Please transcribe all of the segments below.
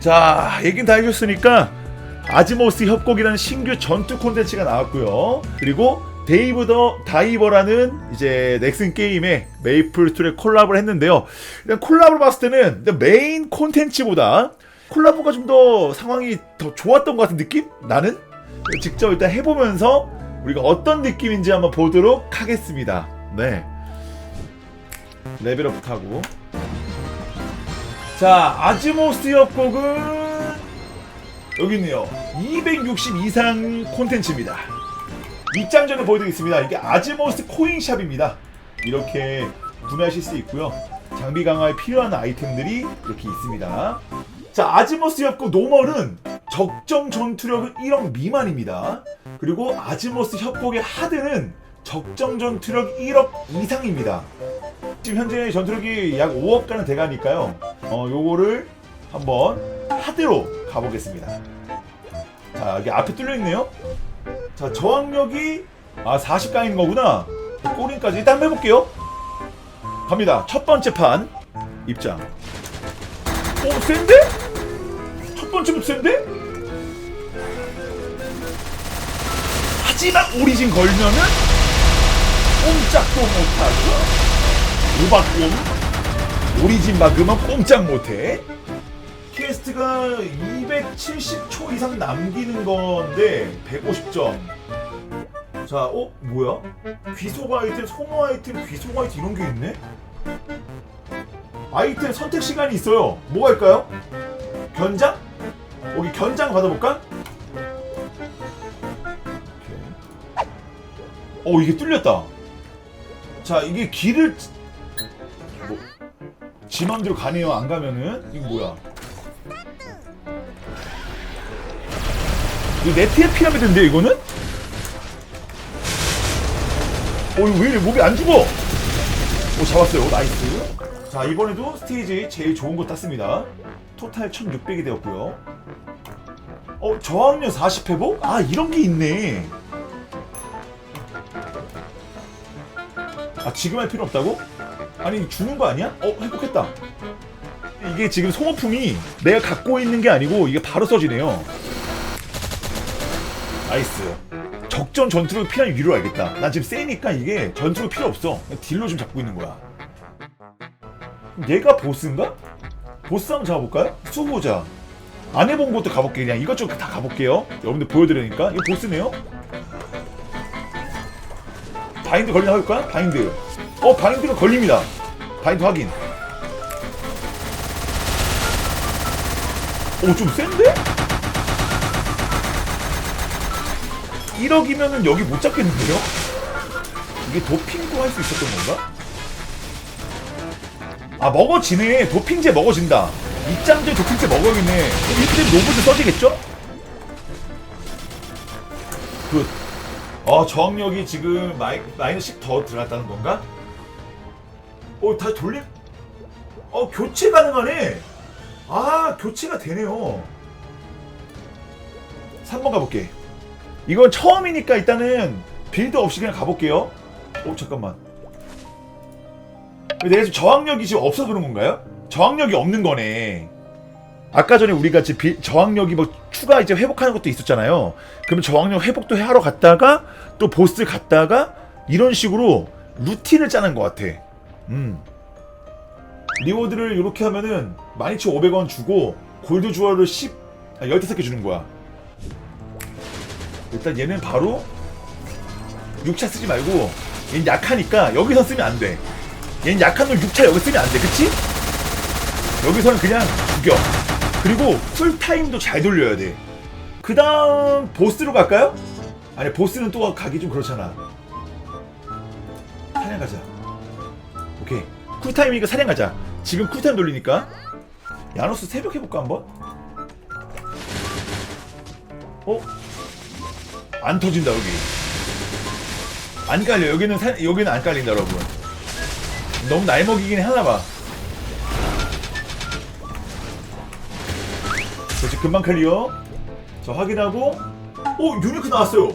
자, 얘긴 다 해줬으니까 아지모스 협곡이라는 신규 전투 콘텐츠가 나왔고요. 그리고 데이브 더 다이버라는 이제 넥슨 게임의 메이플 스토리 콜라보를 했는데요. 일단 콜라보를 봤을 때는 메인 콘텐츠보다 콜라보가 좀 더 상황이 더 좋았던 것 같은 느낌? 나는 직접 일단 해보면서 우리가 어떤 느낌인지 한번 보도록 하겠습니다. 네. 레벨업 하고 자 아즈모스 협곡은 여기 있네요. 260 이상 콘텐츠입니다. 입장 전에 보여드리겠습니다. 이게 아즈모스 코인샵입니다. 이렇게 구매하실 수 있고요. 장비 강화에 필요한 아이템들이 이렇게 있습니다. 자 아즈모스 협곡 노멀은 적정 전투력은 1억 미만입니다. 그리고 아즈모스 협곡의 하드는 적정 전투력 1억 이상입니다. 지금 현재 전투력이 약 5억 가는 돼가니까요. 어, 요거를 한번 하드로 가보겠습니다. 자, 여기 앞에 뚫려 있네요. 자, 저항력이 아 40강인 거구나. 꼬린까지 일단 한번 해볼게요. 갑니다. 첫 번째 판 입장. 오, 센데? 첫 번째부터 센데? 하지만 오리진 걸면은 꼼짝도 못하죠. 우박곰 오리진 막으면 꼼짝 못해 퀘스트가 270초 이상 남기는 건데 150점 자, 어? 뭐야? 귀속 아이템, 소모 아이템, 귀속 아이템 이런 게 있네? 아이템 선택 시간이 있어요 뭐가 있까요? 견장? 여기 견장 받아볼까? 오케이. 어 이게 뚫렸다 자 이게 길을 뭐, 지 맘대로 가네요. 안 가면은. 이거 뭐야? 이거 네트의 피라미드인데 이거는? 어 이거 왜 이래? 몸이 안 죽어. 오 잡았어요. 나이스. 자 이번에도 스테이지 제일 좋은 거 땄습니다. 토탈 1600이 되었고요. 어 저항력 40회복? 아 이런 게 있네. 아 지금 할 필요 없다고? 아니 죽는 거 아니야? 어 회복했다. 이게 지금 소모품이 내가 갖고 있는 게 아니고 이게 바로 써지네요. 나이스. 적전 전투력 필요한 위로 알겠다. 난 지금 세니까 이게 전투력 필요 없어. 딜로 좀 잡고 있는 거야. 얘가 보스인가? 보스 한번 잡아볼까요? 수호자. 안 해본 것도 가볼게요 그냥. 이것저것 다 가볼게요. 여러분들 보여드리니까. 이거 보스네요. 바인드 걸리나 해볼까? 바인드. 어, 바인드가 걸립니다. 바인드 확인. 오, 좀 센데? 1억이면은 여기 못 잡겠는데요? 이게 도핑도 할 수 있었던 건가? 아, 먹어지네. 도핑제 먹어진다. 입장제 도핑제 먹어야겠네. 이때 로봇을 써지겠죠? 굿. 어 저항력이 지금 마이, 마이너스 10 더 들어갔다는 건가? 어 다시 돌림? 어 교체 가능하네 아 교체가 되네요 3번 가볼게 이건 처음이니까 일단은 빌드 없이 그냥 가볼게요 어 잠깐만 내가 지금 저항력이 지금 없어서 그런 건가요? 저항력이 없는 거네 아까 전에 우리가 지금 비- 저항력이 뭐 추가 이제 회복하는 것도 있었잖아요. 그러면 저항력 회복도 하러 갔다가 또 보스 갔다가 이런 식으로 루틴을 짜는 것 같아. 음. 리워드를 이렇게 하면은 12,500원 주고 골드 주얼을 10, 아, 15개 주는 거야. 일단 얘는 바로 6차 쓰지 말고 얘는 약하니까 여기서 쓰면 안 돼. 얘는 약한 놈 6차 여기 쓰면 안 돼. 그치? 여기서는 그냥 죽여. 그리고 풀타임도 잘 돌려야 돼. 그 다음 보스로 갈까요? 아니 보스는 또 가기 좀 그렇잖아. 사냥 가자. 쿨타임이니까 사냥 가자. 지금 쿨타임 돌리니까. 야노스 새벽 해볼까 한번? 어? 안 터진다 여기. 안 깔려. 여기는 사, 여기는 안 깔린다 여러분. 너무 날 먹이긴 하나 봐. 그렇지 금방 클리어 자 확인하고 오 유니크 나왔어요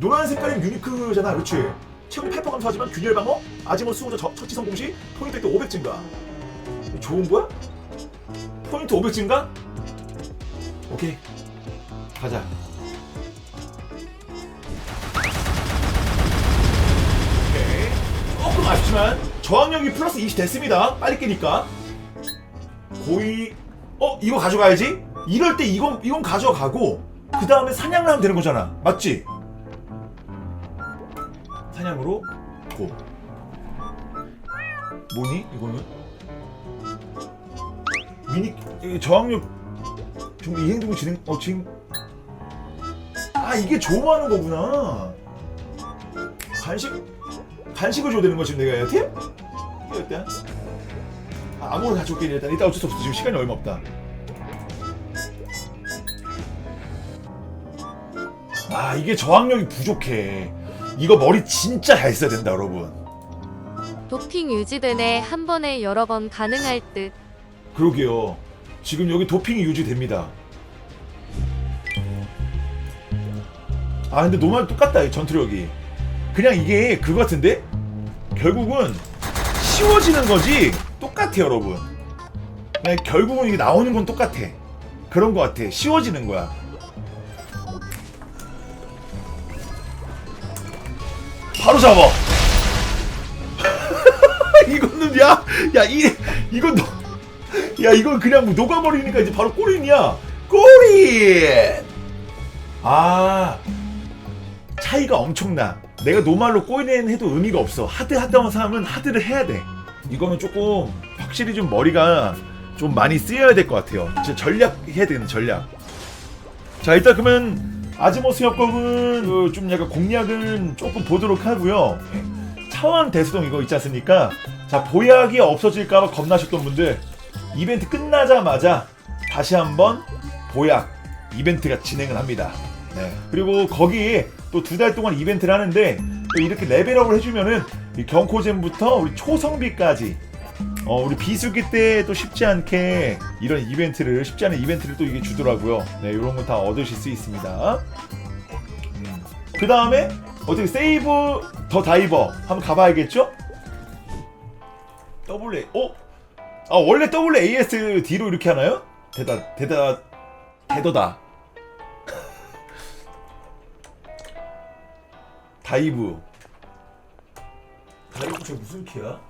노란 색깔인 유니크잖아 그렇지 최고 8% 감소하지만 균열 방어 아지모 수호자 저- 처치 성공 시 포인트 획득 500 증가. 좋은 거야? 포인트 500 증가? 오케이. 가자. 오케이. 조금 아쉽지만 저항력이 플러스 20 됐습니다. 빨리 깨니까. 고이 어 이거 가져가야지? 이럴 때 이건 이건 가져가고 그 다음에 사냥을 하면 되는 거잖아. 맞지 사냥으로 고. 뭐니 이거는? 미니 저항력 좀 이행동 진행 어 지금. 아 이게 좋아하는 거구나. 간식 간식을 줘야 되는 거 지금 내가. 팀? 일단 아, 아무거나 가져올게 일단. 일단 어쩔 수 없어. 지금 시간이 얼마 없다. 아 이게 저항력이 부족해 이거 머리 진짜 잘 써야 된다 여러분 도핑 유지되네 한 번에 여러 번 가능할 듯. 그러게요. 지금 여기 도핑이 유지됩니다. 아 근데 노말 똑같다 이 전투력이. 그냥 이게 그거 같은데 결국은 쉬워지는 거지 똑같아 여러분. 결국은 이게 나오는 건 똑같아. 그런 거 같아. 쉬워지는 거야. 바로 잡아. 이거는 야, 야, 이, 이건 너, 야, 이건 그냥 뭐 녹아버리니까 이제 바로 꼬린이야. 꼬린! 아, 차이가 엄청나. 내가 노말로 꼬린 해도 의미가 없어. 하드 하던 사람은 하드를 해야 돼. 이거는 조금 확실히 좀 머리가 좀 많이 쓰여야 될 것 같아요. 진짜 전략 해야 되는 전략. 자, 일단 그러면 아즈모스 협곡은 그 좀 약간 공략은 조금 보도록 하고요. 차원 대수동 이거 있지 않습니까? 자 보약이 없어질까봐 겁나셨던 분들 이벤트 끝나자마자 다시 한번 보약 이벤트가 진행을 합니다. 네. 그리고 거기에 또 두 달 동안 이벤트를 하는데 또 이렇게 레벨업을 해주면은 이 경코젠부터 우리 초성비까지 어, 우리 비수기 때 또 쉽지 않게 이런 이벤트를 쉽지 않은 이벤트를 또 이게 주더라고요. 네, 이런 거 다 얻으실 수 있습니다. 그 다음에 어떻게 세이브 더 다이버 한번 가봐야겠죠? W 어? 아 원래 WASD로 이렇게 하나요? 대다 대다 대더다 다이브 다이브 저 무슨 키야?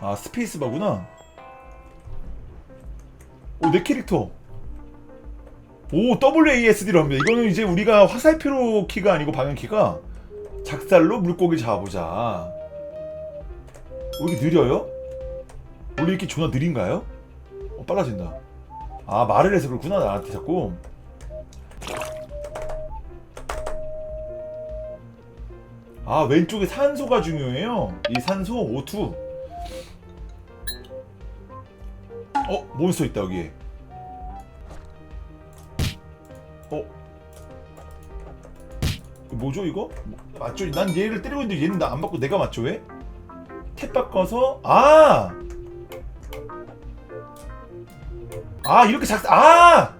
아 스페이스바구나. 오 내 캐릭터. 오 WASD로 합니다. 이거는 이제 우리가 화살표로 키가 아니고 방향키가 작살로 물고기 잡아보자. 왜 이렇게 느려요? 원래 이렇게 존나 느린가요? 어, 빨라진다. 아 말을 해서 그렇구나 나한테 자꾸. 아 왼쪽에 산소가 중요해요. 이 산소 O2 어 몬스터 있다 여기에 어 이거 뭐죠 이거? 맞죠? 난 얘를 때리고 있는데 얘는 나 안 맞고 내가 맞죠 왜? 탭 바꿔서 아! 아 이렇게 작 아!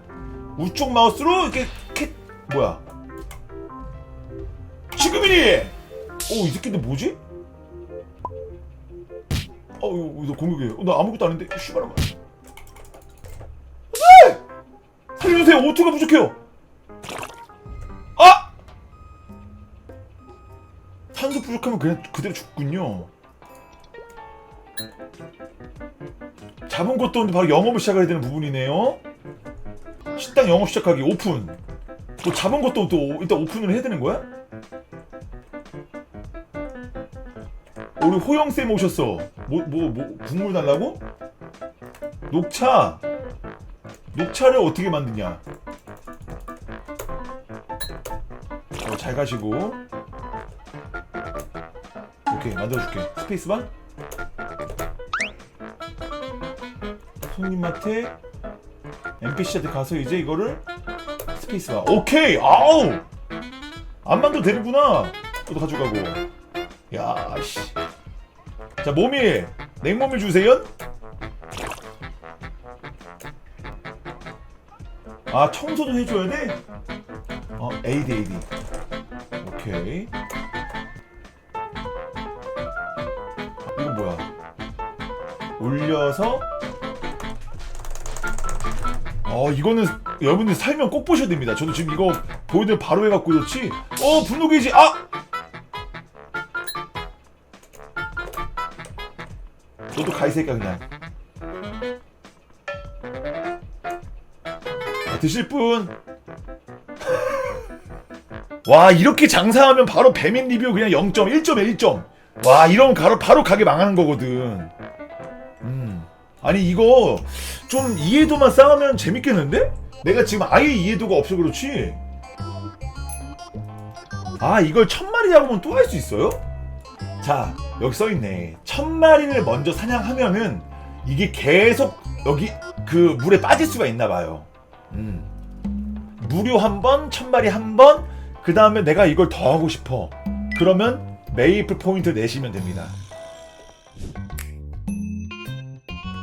우측 마우스로 이렇게 캐 뭐야 지금이니! 오이 새끼들 뭐지? 어 이거 너 공격해 어, 나 아무것도 아닌데 씨발아 살려주세요 오투가 부족해요 아! 산소 부족하면 그냥 그대로 죽군요 잡은 것도 없는데 바로 영업을 시작해야 되는 부분이네요. 식당 영업 시작하기 오픈. 또 잡은 것도 또 일단 오픈을 해야 되는 거야? 우리 호영 쌤 오셨어. 뭐뭐뭐 국물 달라고? 녹차. 녹차를 어떻게 만드냐? 어, 잘 가시고. 오케이 만들어줄게. 스페이스바. 손님한테 NPC한테 가서 이제 이거를 스페이스바 오케이 아우 안 만도 되는구나 또도 가져가고 야씨 자 몸이 냉몸을 주세요 아 청소도 해줘야 돼? 어 AD AD 오케이 이거 뭐야 올려서 어 이거는 여러분들 살면 꼭 보셔야 됩니다. 저도 지금 이거 보여드려 바로 해갖고 그렇지. 어 분노 게이지 아. 너도 가이 새끼야 그냥. 드실 분. 와 이렇게 장사하면 바로 배민 리뷰 그냥 0점 1점에 1점. 와 이러면 바로 바로 가게 망하는 거거든. 음. 아니 이거 좀 이해도만 쌓으면 재밌겠는데? 내가 지금 아예 이해도가 없어 그렇지. 아 이걸 천 마리 잡으면 또 할 수 있어요? 자 여기 써 있네. 천 마리를 먼저 사냥하면은 이게 계속 여기 그 물에 빠질 수가 있나 봐요. 음. 무료 한 번, 천 마리 한 번, 그 다음에 내가 이걸 더 하고 싶어. 그러면 메이플 포인트 내시면 됩니다.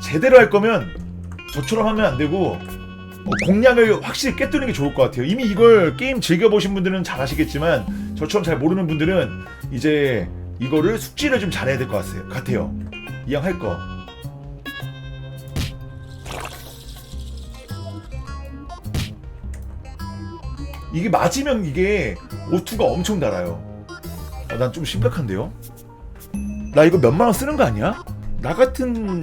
제대로 할 거면 저처럼 하면 안 되고 어, 공략을 확실히 깨뜨리는 게 좋을 것 같아요. 이미 이걸 게임 즐겨보신 분들은 잘 아시겠지만 저처럼 잘 모르는 분들은 이제 이거를 숙지를 좀 잘해야 될 것. 같아요. 이왕 할 거. 이게 맞으면 이게 오투가 엄청 달아요. 어, 난좀 심각한데요? 나 이거 몇만 원 쓰는 거 아니야? 나 같은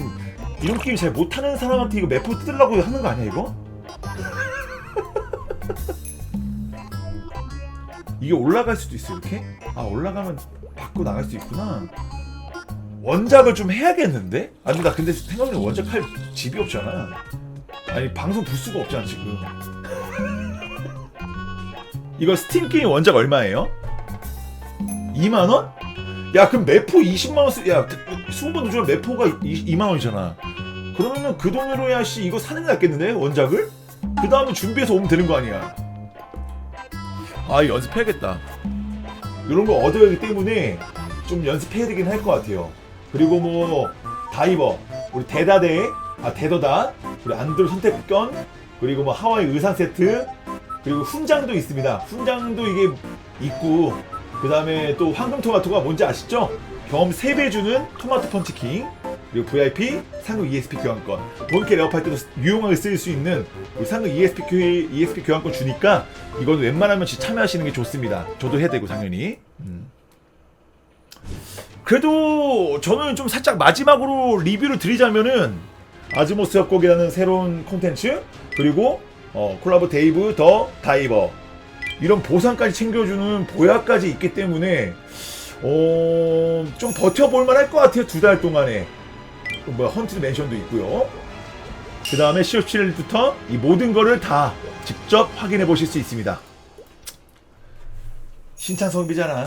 이런 게임 잘 못하는 사람한테 이거 매포 뜯으려고 하는 거 아니야 이거? 이게 올라갈 수도 있어 이렇게? 아 올라가면 밖으로 나갈 수 있구나 원작을 좀 해야겠는데? 아니 나 근데 생각해보면 원작 할 집이 없잖아 아니 방송 부수가 없잖아 지금 이거 스팀 게임 원작 얼마예요? 2만 원? 야 그럼 매포 20만 원 쓰.. 야 20번 누르면 매포가 2 만 원이잖아. 그러면은 그 돈으로 야씨 이거 사는 게 낫겠는데 원작을? 그 다음에 준비해서 오면 되는 거 아니야? 아 연습해야겠다. 이런 거 얻어야 하기 때문에 좀 연습해야 되긴 할 것 같아요. 그리고 뭐 다이버. 우리 대다대 아 대더다. 우리 안드로 선택권. 그리고 뭐 하와이 의상 세트 그리고 훈장도 있습니다 훈장도 이게 있고 그 다음에 또 황금 토마토가 뭔지 아시죠? 경험 3배 주는 토마토 펀치킹 그리고 VIP 상금 ESP 교환권 본캐 레어팔 때도 유용하게 쓰일 수 있는 상금 ESP, 교, ESP 교환권 주니까 이건 웬만하면 참여하시는 게 좋습니다 저도 해야 되고 당연히 음. 그래도 저는 좀 살짝 마지막으로 리뷰를 드리자면은 아즈모스 협곡이라는 새로운 콘텐츠 그리고 어, 콜라보 데이브 더 다이버. 이런 보상까지 챙겨주는 보약까지 있기 때문에 어, 좀 버텨볼 만할 것 같아요 두 달 동안에. 뭐 헌티드 맨션도 있고요. 그 다음에 10월 7일부터 이 모든 거를 다 직접 확인해 보실 수 있습니다. 신창 성비잖아